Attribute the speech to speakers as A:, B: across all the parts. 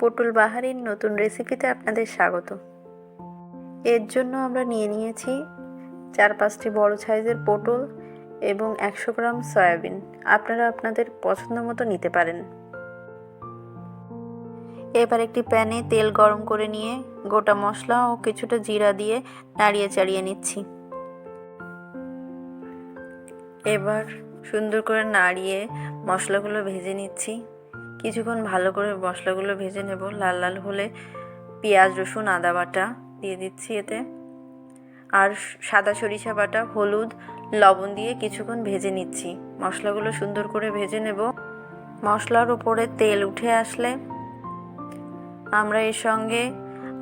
A: পটল বাহারির নতুন রেসিপিতে আপনাদের স্বাগত। এর জন্য আমরা নিয়ে নিয়েছি চার পাঁচটি বড় সাইজের পটল এবং একশো গ্রাম সয়াবিন। আপনারা আপনাদের পছন্দ মতো নিতে পারেন। এবার একটি প্যানে তেল গরম করে নিয়ে গোটা মশলা ও কিছুটা জিরা দিয়ে নাড়িয়ে চাড়িয়ে নিচ্ছি। এবার সুন্দর করে নাড়িয়ে মশলাগুলো ভেজে নিচ্ছি। কিছুক্ষণ ভালো করে মশলাগুলো ভেজে নেব। লাল লাল হলে পেঁয়াজ, রসুন, আদা বাটা দিয়ে দিচ্ছি এতে। আর সাদা সরিষা বাটা, হলুদ, লবণ দিয়ে কিছুক্ষণ ভেজে নিচ্ছি। মশলাগুলো সুন্দর করে ভেজে নেব। মশলার উপরে তেল উঠে আসলে আমরা এর সঙ্গে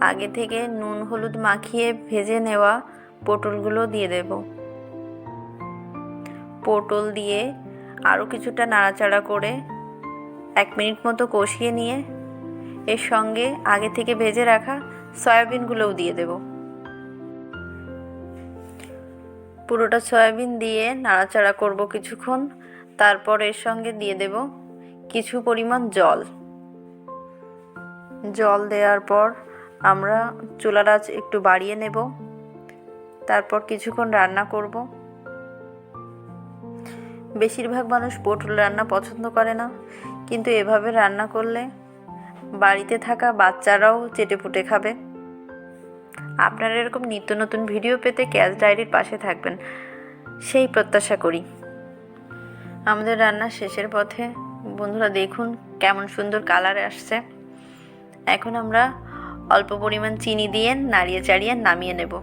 A: আগে থেকে নুন, হলুদ মাখিয়ে ভেজে নেওয়া পটলগুলো দিয়ে দেব। পটল দিয়ে আরও কিছুটা নাড়াচাড়া করে এক মিনিট মতো কষিয়ে নিয়ে এর সঙ্গে আগে থেকে ভেজে রাখা সয়াবিনগুলোও দিয়ে দেব। পুরোটা সয়াবিন দিয়ে নাড়াচাড়া করব কিছুক্ষণ, তারপর এর সঙ্গে দিয়ে দেব কিছু পরিমাণ জল। জল দেওয়ার পর আমরা চুলার আঁচ একটু বাড়িয়ে নেব, তারপর কিছুক্ষণ রান্না করব। বেশিরভাগ মানুষ পটল রান্না পছন্দ করে না কিন্তু এভাবে রান্না করলে বাড়িতে থাকা বাচ্চারাও চেটে পুটে খাবে। আপনারা এরকম নিত্য নতুন ভিডিও পেতে ক্যাশ ডায়েরির পাশে থাকবেন। সেই প্রত্যাশা করি। আমাদের রান্নার শেষের পথে। বন্ধুরা, দেখুন কেমন সুন্দর কালার আসছে। এখন আমরা অল্প পরিমাণ চিনি দিয়ে নাড়িয়ে চাড়িয়ে নামিয়ে নেব।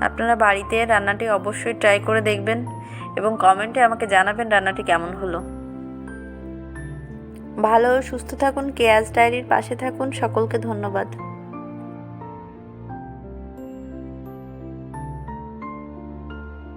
A: আপনারা বাড়িতে রান্নাটি অবশ্যই ট্রাই করে দেখবেন এবং কমেন্টে আমাকে জানাবেন রান্নাটি কেমন হলো। ভালো সুস্থ থাকুন কেয়াজ ডায়েরির পাশে থাকুন। সকলকে ধন্যবাদ।